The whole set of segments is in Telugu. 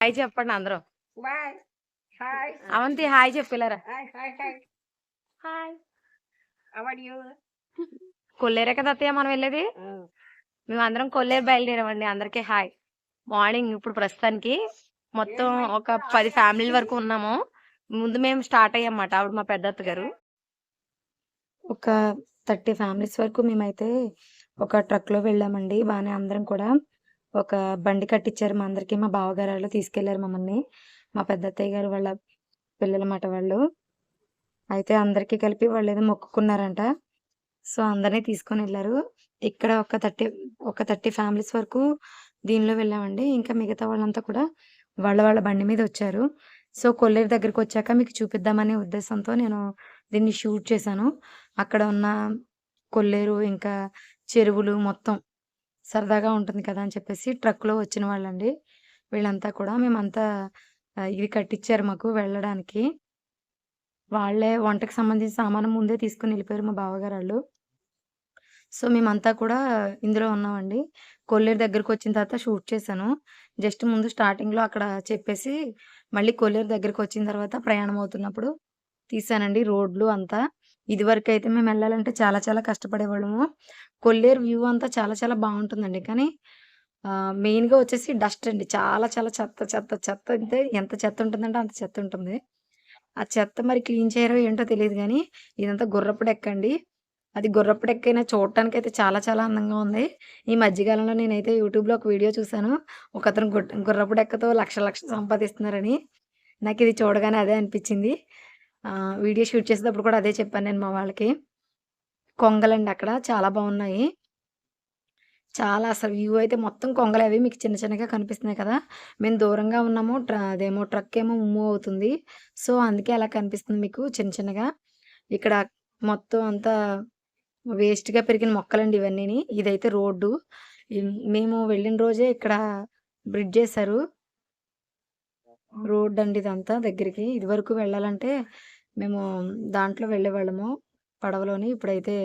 హాయ్ చెప్పండి అందరూ. Avanti hi చెప్పిలారా? Hi hi hi. Hi. How are you కొల్లేరే కదా అత్తయ్య మనం వెళ్ళేది? మేము అందరం కొల్లేరు బయలుదేరామండి అందరికీ హాయ్. మార్నింగ్ ఇప్పుడు ప్రస్తుతానికి మొత్తం ఒక పది ఫ్యామిలీల వరకు ఉన్నాము. ముందు మేము స్టార్ట్ అయ్యామన్నమాట ఆవిడ మా పెద్దత్త గారు. ఒక థర్టీ ఫ్యామిలీస్ వరకు మేమైతే ఒక ట్రక్లో వెళ్ళామండి బాగానే అందరం కూడా. ఒక బండి కట్టించారు మా అందరికి. మా బావగారు వాళ్ళు తీసుకెళ్ళారు మమ్మల్ని. మా పెద్ద అత్తయ్య గారు వాళ్ళ పిల్లల మాట వాళ్ళు. అయితే అందరికీ కలిపి వాళ్ళు ఏదో మొక్కుకున్నారంట. సో అందరినీ తీసుకొని వెళ్ళారు. ఇక్కడ ఒక థర్టీ ఒక థర్టీ ఫ్యామిలీస్ వరకు దీనిలో వెళ్ళామండి. ఇంకా మిగతా వాళ్ళంతా కూడా వాళ్ళ వాళ్ళ బండి మీద వచ్చారు. సో కొల్లేరు దగ్గరికి వచ్చాక మీకు చూపిద్దామనే ఉద్దేశంతో నేను దీన్ని షూట్ చేశాను. అక్కడ ఉన్న కొల్లేరు ఇంకా చెరువులు మొత్తం సరదాగా ఉంటుంది కదా అని చెప్పేసి ట్రక్లో వచ్చిన వాళ్ళండి. వీళ్ళంతా కూడా మేమంతా ఇది కట్టించారు మాకు వెళ్ళడానికి. వాళ్ళే వంటకి సంబంధించిన సామాను ముందే తీసుకుని వెళ్ళిపోయారు మా బావగారు వాళ్ళు సో మేమంతా కూడా ఇందులో ఉన్నామండి. కొల్లేరు దగ్గరకు వచ్చిన తర్వాత షూట్ చేశాను. జస్ట్ ముందు స్టార్టింగ్లో అక్కడ చెప్పేసి మళ్ళీ కొల్లేరు దగ్గరికి వచ్చిన తర్వాత ప్రయాణం అవుతున్నప్పుడు తీసానండి రోడ్లు అంతా. ఇదివరకు అయితే మేము వెళ్ళాలంటే చాలా చాలా కష్టపడేవాళ్ళము. కొల్లేరు వ్యూ అంతా చాలా చాలా బాగుంటుందండి. కానీ మెయిన్గా వచ్చేసి డస్ట్ అండి. చాలా చాలా చెత్త చెత్త చెత్త అంటే ఎంత చెత్త ఉంటుందంటే అంత చెత్త ఉంటుంది. ఆ చెత్త మరి క్లీన్ చేయరో ఏంటో తెలియదు కానీ ఇదంతా గుర్రపు ఎక్కండి అది గుర్రపు డెక్క చూడటానికి అయితే చాలా చాలా అందంగా ఉంది. ఈ మధ్యకాలంలో నేనైతే యూట్యూబ్లో ఒక వీడియో చూశాను. ఒక అతను గుడ్- గుర్రపు డెక్కతో లక్ష లక్షలు సంపాదిస్తున్నారని. నాకు ఇది చూడగానే అదే అనిపించింది. వీడియో షూట్ చేసేటప్పుడు కూడా అదే చెప్పాను నేను మా వాళ్ళకి. కొంగలండి అక్కడ చాలా బాగున్నాయి. చాలా అసలు వ్యూ అయితే మొత్తం కొంగలు అవి మీకు చిన్న చిన్నగా కనిపిస్తున్నాయి కదా. మేము దూరంగా ఉన్నాము ట్ర అదేమో ట్రక్ ఏమో మూవ్ అవుతుంది. సో అందుకే అలా కనిపిస్తుంది మీకు చిన్న చిన్నగా. ఇక్కడ మొత్తం అంతా వేస్ట్గా పెరిగిన మొక్కలండి ఇవన్నీని. ఇదైతే రోడ్డు. మేము వెళ్ళిన రోజే ఇక్కడ బ్రిడ్జ్ చేశారు రోడ్ అండి ఇదంతా దగ్గరికి. ఇది వరకు వెళ్ళాలంటే మేము దాంట్లో వెళ్ళేవాళ్ళము పడవలోని. ఇప్పుడైతే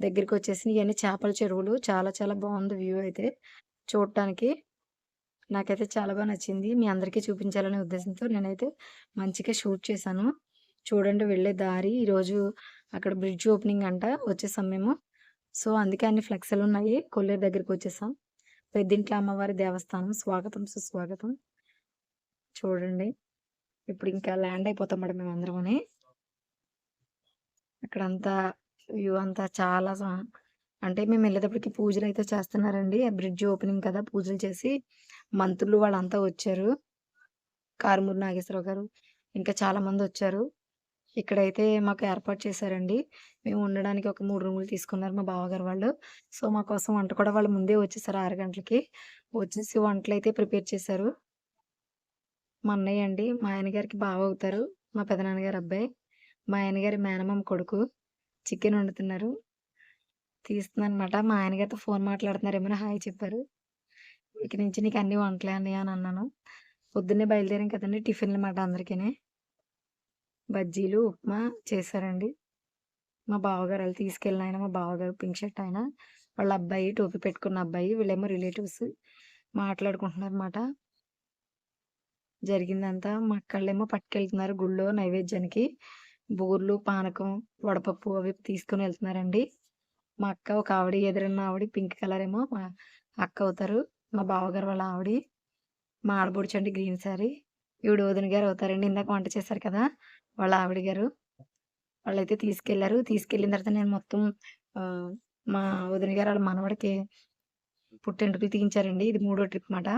దగ్గరికి వచ్చేసి ఇవన్నీ చేపల చెరువులు. చాలా చాలా బాగుంది వ్యూ అయితే చూడటానికి నాకైతే చాలా బాగా నచ్చింది. మీ అందరికీ చూపించాలనే ఉద్దేశంతో నేనైతే మంచిగా షూట్ చేశాను. చూడండి వెళ్ళే దారి. ఈరోజు అక్కడ బ్రిడ్జ్ ఓపెనింగ్ అంట వచ్చేసాం మేము సో అందుకే అన్ని ఫ్లెక్స్లు ఉన్నాయి. కొల్లేరు దగ్గరికి వచ్చేసాం పెద్దింట్ల అమ్మవారి దేవస్థానం. స్వాగతం సుస్వాగతం. చూడండి. ఇప్పుడు ఇంకా ల్యాండ్ అయిపోతాం మేడం మేము అందరమని అక్కడ అంతా వ్యూ అంతా చాలా అంటే మేము వెళ్ళేటప్పటికి పూజలు అయితే చేస్తున్నారండి. బ్రిడ్జ్ ఓపెనింగ్ కదా పూజలు చేసి మంత్రులు వాళ్ళంతా వచ్చారు. కారుమూరు నాగేశ్వరరావు గారు ఇంకా చాలా మంది వచ్చారు. ఇక్కడైతే మాకు ఏర్పాటు చేశారండి. మేము ఉండడానికి ఒక మూడు రూములు తీసుకున్నారు మా బావగారు వాళ్ళు. సో మా కోసం వంట కూడా వాళ్ళు ముందే వచ్చేసారు ఆరు గంటలకి. వచ్చేసి వంటలు అయితే ప్రిపేర్ చేశారు. మా అన్నయ్య అండి మా ఆయన గారికి బావ అవుతారు మా పెదనాన్నగారు అబ్బాయి. మా ఆయనగారి మేనమామ కొడుకు చికెన్ వండుతున్నారు. తీస్తున్నాను అనమాట మా ఆయన గారితో ఫోన్ మాట్లాడుతున్నారు ఏమైనా హాయ్ చెప్పారు. ఇక నుంచి నీకు అన్ని వంటలే అన్నయ్య అని అన్నాను. పొద్దున్నే బయలుదేరాం కదండి టిఫిన్లు అన్నమాట అందరికీ బజ్జీలు ఉప్మా చేశారండి. మా బావగారు వాళ్ళు తీసుకెళ్ళిన ఆయన మా బావగారు పింక్ షర్ట్ ఆయన వాళ్ళ అబ్బాయి టోపీ పెట్టుకున్న అబ్బాయి వీళ్ళేమో రిలేటివ్స్ మాట్లాడుకుంటున్నారు అనమాట జరిగిందంతా. మా అక్కళ్ళేమో పట్టుకెళ్తున్నారు గుళ్ళో నైవేద్యానికి. బూర్లు పానకం వడపప్పు అవి తీసుకుని వెళ్తున్నారండి. మా అక్క ఒక ఆవిడ ఎదురున్న ఆవిడ పింక్ కలర్ ఏమో మా అక్క అవుతారు. మా బావగారు వాళ్ళ ఆవిడ. మా ఆడబొడుచండి గ్రీన్ సారీ. ఈవిడ ఓదిన గారు అవుతారండి. ఇందాక వంట చేశారు కదా వాళ్ళ ఆవిడ గారు. వాళ్ళైతే తీసుకెళ్ళారు. తీసుకెళ్ళిన తర్వాత నేను మొత్తం మా వదిన గారు వాళ్ళ మనవడికి పుట్టెంటుకలు తీయించారండి. ఇది మూడో ట్రిప్ మాట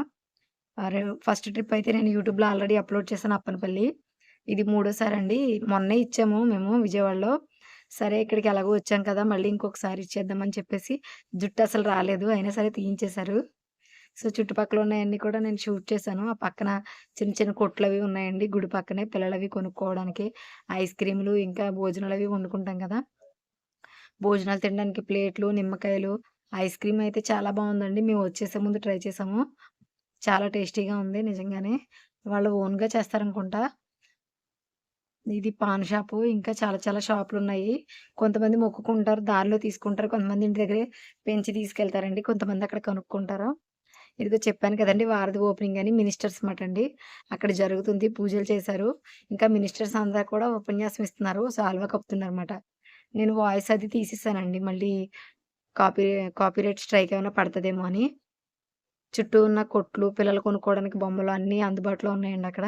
ఫస్ట్ ట్రిప్ అయితే నేను యూట్యూబ్లో ఆల్రెడీ అప్లోడ్ చేశాను అప్పనపల్లి. ఇది మూడోసారి అండి మొన్నే ఇచ్చాము మేము విజయవాడలో. సరే ఇక్కడికి ఎలాగో వచ్చాం కదా మళ్ళీ ఇంకొకసారి ఇచ్చేద్దామని చెప్పేసి జుట్టు అసలు రాలేదు. అయినా సరే తీయించేశారు. సో చుట్టుపక్కల ఉన్నాయన్నీ కూడా నేను షూట్ చేశాను. ఆ పక్కన చిన్న చిన్న కొట్లు అవి ఉన్నాయండి. గుడి పక్కనే పిల్లలవి కొనుక్కోవడానికి ఐస్ క్రీములు ఇంకా భోజనాలు అవి వండుకుంటాం కదా. భోజనాలు తినడానికి ప్లేట్లు నిమ్మకాయలు ఐస్ క్రీమ్ అయితే చాలా బాగుందండి. మేము వచ్చేసే ముందు ట్రై చేసాము. చాలా టేస్టీగా ఉంది నిజంగానే. వాళ్ళు ఓన్గా చేస్తారనుకుంటా. ఇది పాన్ షాపు ఇంకా చాలా చాలా షాపులు ఉన్నాయి కొంతమంది మొక్కుకుంటారు దారిలో తీసుకుంటారు కొంతమంది ఇంటి దగ్గరే పెంచి తీసుకెళ్తారండి కొంతమంది అక్కడ కొనుక్కుంటారు ఇదిగో చెప్పాను కదండీ! వారధి ఓపెనింగ్ అని మినిస్టర్స్ మాట అండి. అక్కడ జరుగుతుంది. పూజలు చేశారు. ఇంకా మినిస్టర్స్ అందరూ కూడా ఉపన్యాసం ఇస్తున్నారు. సాల్వా కప్పుతున్నారన్నమాట. నేను వాయిస్ అది తీసేసానండి. మళ్ళీ కాపీ కాపీరైట్ స్ట్రైక్ ఏమైనా పడుతుందేమో అని. చుట్టూ ఉన్న కొట్లు, పిల్లలు కొనుక్కోవడానికి బొమ్మలు అన్నీ అందుబాటులో ఉన్నాయండి అక్కడ.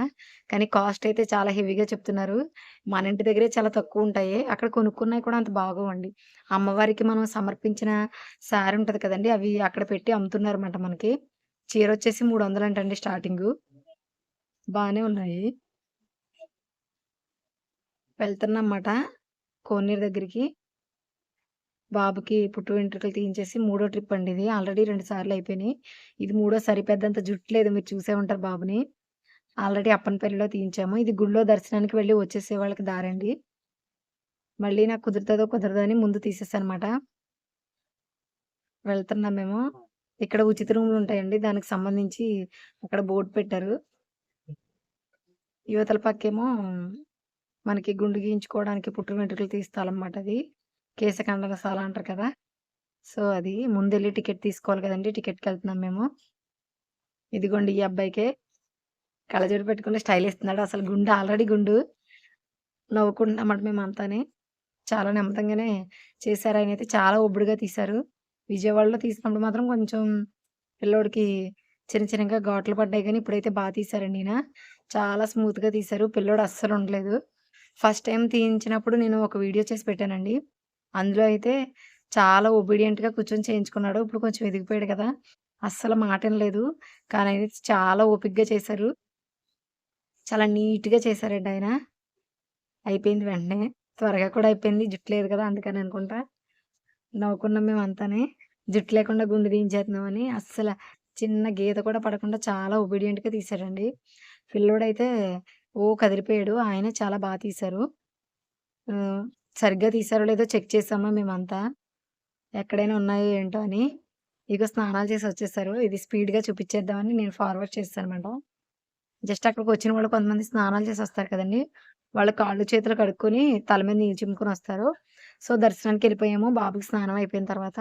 కానీ కాస్ట్ అయితే చాలా హెవీగా చెప్తున్నారు. మన ఇంటి దగ్గరే చాలా తక్కువ ఉంటాయి అక్కడ కొనుక్కున్నాయి కూడా అంత బాగోవండి. అమ్మవారికి మనం సమర్పించిన శారీ ఉంటుంది కదండి అవి అక్కడ పెట్టి అమ్ముతున్నారన్నమాట మనకి. చీర వచ్చేసి మూడు వందలు అంటండి స్టార్టింగు. బాగానే ఉన్నాయి. వెళ్తున్నమాట కోనేరు దగ్గరికి. బాబుకి పుట్టు వెంట్రుకలు తీయించేసి మూడో ట్రిప్ అండి ఇది. ఆల్రెడీ రెండు సార్లు అయిపోయినాయి. ఇది మూడో పెద్దంత జుట్టు లేదు. మీరు చూసే ఉంటారు బాబుని. ఆల్రెడీ అప్పనపల్లిలో తీయించాము. ఇది గుడిలో దర్శనానికి వెళ్ళి వచ్చేసే వాళ్ళకి దారండి. మళ్ళీ నాకు కుదురుతుందో కుదరదో అని ముందు తీసేసానమాట. వెళ్తున్నాం మేము. ఇక్కడ ఉచిత రూములు ఉంటాయండి. దానికి సంబంధించి అక్కడ బోర్డు పెట్టారు. యువతల పక్కేమో మనకి గుండు గీయించుకోవడానికి పుట్టు వెంట్రుకలు తీసే అది మాట అది. అంటారు కదా! సో, అది ముందెళ్ళి టికెట్ తీసుకోవాలి కదండి టికెట్కి వెళ్తున్నాం మేము. ఇదిగోండి ఈ అబ్బాయికే కళ్ళజోడు పెట్టుకుని స్టైల్ ఇస్తున్నాడు. అసలు గుండు ఆల్రెడీ గుండు. నవ్వుకుంటున్నామంట మేము అంతానే చాలా నెమ్మదంగానే చేశారు. ఆయన అయితే చాలా ఒబ్బుడుగా తీశారు. విజయవాడలో తీసినప్పుడు మాత్రం కొంచెం పిల్లోడికి చిన్న చిన్నగా ఘాట్లు పడ్డాయి కానీ ఇప్పుడైతే బాగా తీశారండి ఈయన. చాలా స్మూత్‌గా తీశారు. పిల్లోడు అస్సలు ఉండలేదు. ఫస్ట్ టైం తీయించినప్పుడు నేను ఒక వీడియో చేసి పెట్టానండి. అందులో అయితే చాలా ఒబీడియంట్‌గా కూర్చొని చేయించుకున్నాడు. ఇప్పుడు కొంచెం ఎదిగిపోయాడు కదా! అస్సలు మాట లేదు కానీ అయితే చాలా ఓపిక్గా చేశారు. చాలా నీట్‌గా చేశారండి ఆయన. అయిపోయింది వెంటనే. త్వరగా కూడా అయిపోయింది. జుట్టు లేదు కదా! అందుకని అనుకుంటా. నవ్వుకున్నాం మేము అంతానే జుట్టు లేకుండా గుండు తీయించేత్తున్నామని. అస్సలు చిన్న గీత కూడా పడకుండా చాలా ఒబీడియంట్‌గా తీశాడండి. పిల్లోడైతే ఓ కదిలిపోయాడు. ఆయన చాలా బాగా తీశారు. సరిగ్గా తీసారో లేదో చెక్ చేసాము మేమంతా. ఎక్కడైనా ఉన్నాయో ఏంటో అని. ఇగో స్నానాలు చేసి వచ్చేసారు. ఇది స్పీడ్‌గా చూపించేద్దామని నేను ఫార్వర్డ్ చేసేసానమాట. జస్ట్ అక్కడికి వచ్చిన వాళ్ళు కొంతమంది స్నానాలు చేసి వస్తారు కదండీ! వాళ్ళు కాళ్ళు చేతులు కడుక్కొని తల మీద నీళ్ళు చిమ్ముకొని వస్తారు. సో, దర్శనానికి వెళ్ళిపోయాము బాబుకి స్నానం అయిపోయిన తర్వాత.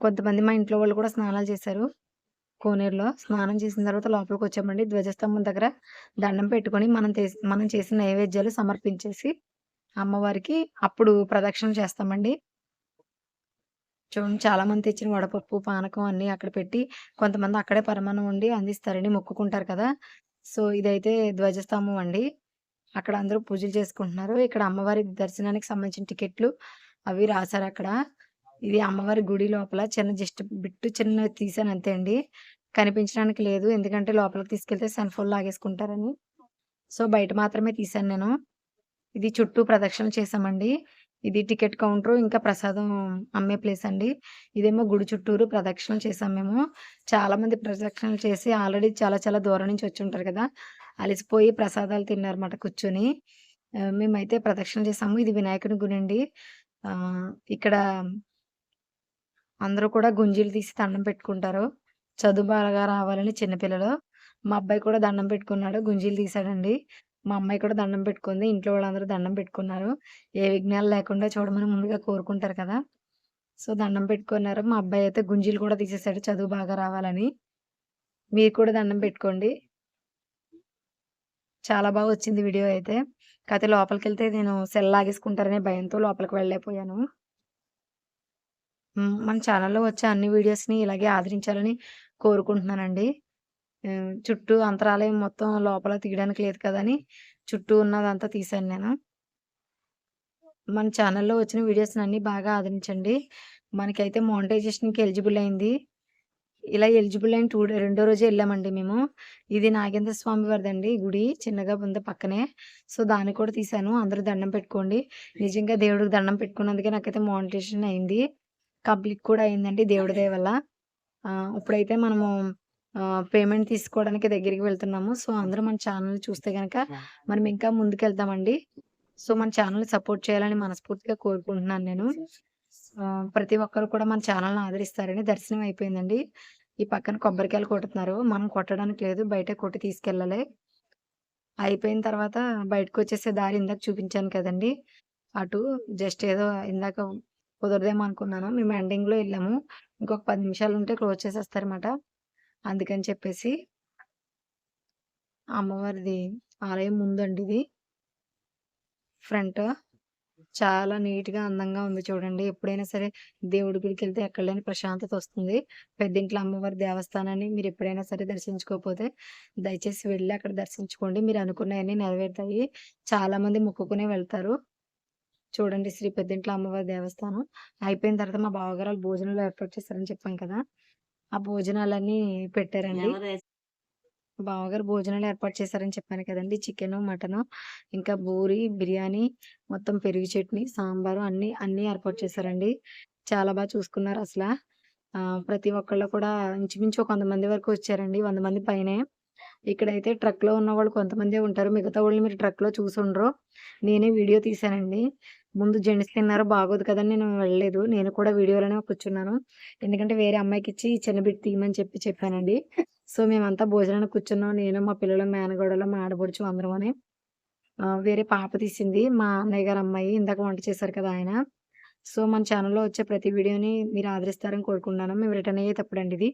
కొంతమంది మా ఇంట్లో వాళ్ళు కూడా స్నానాలు చేశారు. కోనేరులో. స్నానం చేసిన తర్వాత లోపలికి వచ్చామండి ధ్వజస్తంభం దగ్గర దండం పెట్టుకొని మనం మనం చేసిన నైవేద్యాలు సమర్పించేసి అమ్మవారికి అప్పుడు ప్రదక్షిణలు చేస్తామండి. చూడండి చాలామంది తెచ్చిన వడపప్పు, పానకం అన్నీ అక్కడ పెట్టి కొంతమంది అక్కడే పరమాన్నం ఉండి అందిస్తారండి. మొక్కుకుంటారు కదా! సో, ఇదైతే ధ్వజస్తంభం అండి. అక్కడ అందరూ పూజలు చేసుకుంటున్నారు. ఇక్కడ అమ్మవారి దర్శనానికి సంబంధించిన టికెట్లు అవి రాశారు అక్కడ ఇది అమ్మవారి గుడి లోపల చిన్న జస్ట్ బిట్టు చిన్నది తీసాను అంతే అండి. కనిపించడానికి లేదు. ఎందుకంటే లోపలికి తీసుకెళ్తే సెన్‌ఫోన్లు లాగేసుకుంటారని. సో, బయట మాత్రమే తీశాను నేను. ఇది చుట్టూ ప్రదక్షిణలు చేసామండి ఇది టికెట్ కౌంటరు. ఇంకా ప్రసాదం అమ్మే ప్లేస్ అండి. ఇదేమో గుడి చుట్టూరు ప్రదక్షిణలు చేసాం మేము. చాలామంది ప్రదక్షిణలు చేసి ఆల్రెడీ చాలా చాలా దూరం నుంచి వచ్చి ఉంటారు కదా! అలసిపోయి ప్రసాదాలు తిన్నారన్నమాట కూర్చొని. మేమైతే ప్రదక్షిణలు చేసాము ఇది వినాయకుని గుడి అండి. ఇక్కడ అందరూ కూడా గుంజీలు తీసి దండం పెట్టుకుంటారు. చదువు బాగా రావాలని చిన్నపిల్లలు మా అబ్బాయి కూడా దండం పెట్టుకున్నాడు. గుంజీలు తీశాడండి. మా అమ్మాయి కూడా దండం పెట్టుకుంది. ఇంట్లో వాళ్ళందరూ దండం పెట్టుకున్నారు. ఏ విఘ్నాలు లేకుండా చూడమని ముందుగా కోరుకుంటారు కదా! సో, దండం పెట్టుకున్నారు. మా అబ్బాయి అయితే గుంజీలు కూడా తీసేసాడు చదువు బాగా రావాలని. మీరు కూడా దండం పెట్టుకోండి. చాలా బాగా వచ్చింది వీడియో అయితే. అది లోపలికి వెళ్తే నేను సెల్ లాగేసుకుంటారనే భయంతో లోపలికి వెళ్ళలేకపోయాను. మన ఛానల్లో వచ్చే అన్ని వీడియోస్‌ని ఇలాగే ఆదరించాలని కోరుకుంటున్నానండి. చుట్టూ అంతరాలయం మొత్తం లోపల తీయడానికి లేదు కదా! అని చుట్టూ ఉన్నదంతా తీశాను నేను. మన ఛానెల్‌లో వచ్చిన వీడియోస్‌ని అన్నీ బాగా ఆదరించండి. మనకైతే మానిటైజేషన్‌కి ఎలిజిబుల్ అయింది. ఇలా ఎలిజిబుల్ అయిన టూ రెండో రోజే ఎళ్ళామండి మేము. ఇది నాగేంద్ర స్వామి వారిదండి గుడి. చిన్నగా ఉంది పక్కనే. సో, దాన్ని కూడా తీశాను. అందరూ దండం పెట్టుకోండి. నిజంగా దేవుడికి దండం పెట్టుకున్నందుకే నాకైతే మానిటైజేషన్ అయింది. కంప్లీట్ కూడా అయిందండి దేవుడి దయ వల్ల. ఆహ్, ఇప్పుడైతే మనము పేమెంట్ తీసుకోవడానికి దగ్గరికి వెళ్తున్నాము. సో, అందరూ మన ఛానెల్ చూస్తే గనక మనం ఇంకా ముందుకెళ్తామండి. సో, మన ఛానెల్‌ని సపోర్ట్ చేయాలని మనస్ఫూర్తిగా కోరుకుంటున్నాను నేను. ప్రతి ఒక్కరు కూడా మన ఛానెల్‌ని ఆదరిస్తారని దర్శనం అయిపోయిందండి. ఈ పక్కన కొబ్బరికాయలు కొడుతున్నారు. మనం కొట్టడానికి లేదు. బయటే కొట్టి తీసుకెళ్ళాలి. అయిపోయిన తర్వాత బయటకొచ్చేసే దారి ఇందాక చూపించాను కదండీ! అటు జస్ట్ ఏదో ఇందాక కుదరదేమో అనుకున్నాను. మేము ఎండింగ్‌లో ఎళ్ళాము. ఇంకొక 10 నిమిషాలుంటే క్లోజ్ చేసేస్తారన్నమాట. అందుకని చెప్పేసి అమ్మవారిది ఆలయం ముందండి ఇది. ఫ్రంట్ చాలా నీట్గా అందంగా ఉంది చూడండి. ఎప్పుడైనా సరే దేవుడి గుడికి వెళ్తే ఎక్కడ లేని ప్రశాంతత వస్తుంది. పెద్దింట్లో అమ్మవారి దేవస్థానాన్ని మీరు ఎప్పుడైనా సరే దర్శించుకోకపోతే దయచేసి వెళ్ళి అక్కడ దర్శించుకోండి. మీరు అనుకున్నవన్నీ నెరవేరుతాయి. చాలా మంది మొక్కుకునే వెళ్తారు. చూడండి శ్రీ పెద్దింట్లో అమ్మవారి దేవస్థానం. అయిపోయిన తర్వాత మా బావగారు భోజనంలో ఏర్పాటు చేస్తారని చెప్పాం కదా. ఆ భోజనాలన్నీ పెట్టారండి. బావగారు భోజనాలు ఏర్పాటు చేశారని చెప్పాను కదండి. చికెన్ మటన్ ఇంకా బూరి బిర్యానీ మొత్తం పెరుగు చట్నీ సాంబారు అన్ని అన్ని ఏర్పాటు చేశారండి. చాలా బాగా చూసుకున్నారు అసలు. ప్రతి ఒక్కళ్ళు కూడా ఇంచుమించు ఒక వంద మంది వరకు వచ్చారండి. వంద మంది పైనే. ఇక్కడైతే ట్రక్లో ఉన్న వాళ్ళు కొంతమంది ఉంటారు. మిగతా వాళ్ళు మీరు ట్రక్లో చూసుండ్రు. నేనే వీడియో తీశానండి ముందు జెంట్స్ తిన్నారు? బాగోదు కదని నేను వెళ్ళలేదు. నేను కూడా వీడియోలోనే కూర్చున్నాను. ఎందుకంటే వేరే అమ్మాయికి ఇచ్చి చిన్న బిడ్డ తీయమని చెప్పి చెప్పానండి. సో మేమంతా భోజనానికి కూర్చున్నాం. నేను మా పిల్లలు మేనగోడలు మా ఆడబడుచు అందరం అని. వేరే పాప తీసింది. మా అన్నయ్య గారు అమ్మాయి ఇందాక వంట చేశారు కదా ఆయన. సో మన ఛానల్లో వచ్చే ప్రతి వీడియోని మీరు ఆదరిస్తారని కోరుకుంటున్నాను. మేము రిటర్న్ అయ్యేటప్పుడు అండి ఇది.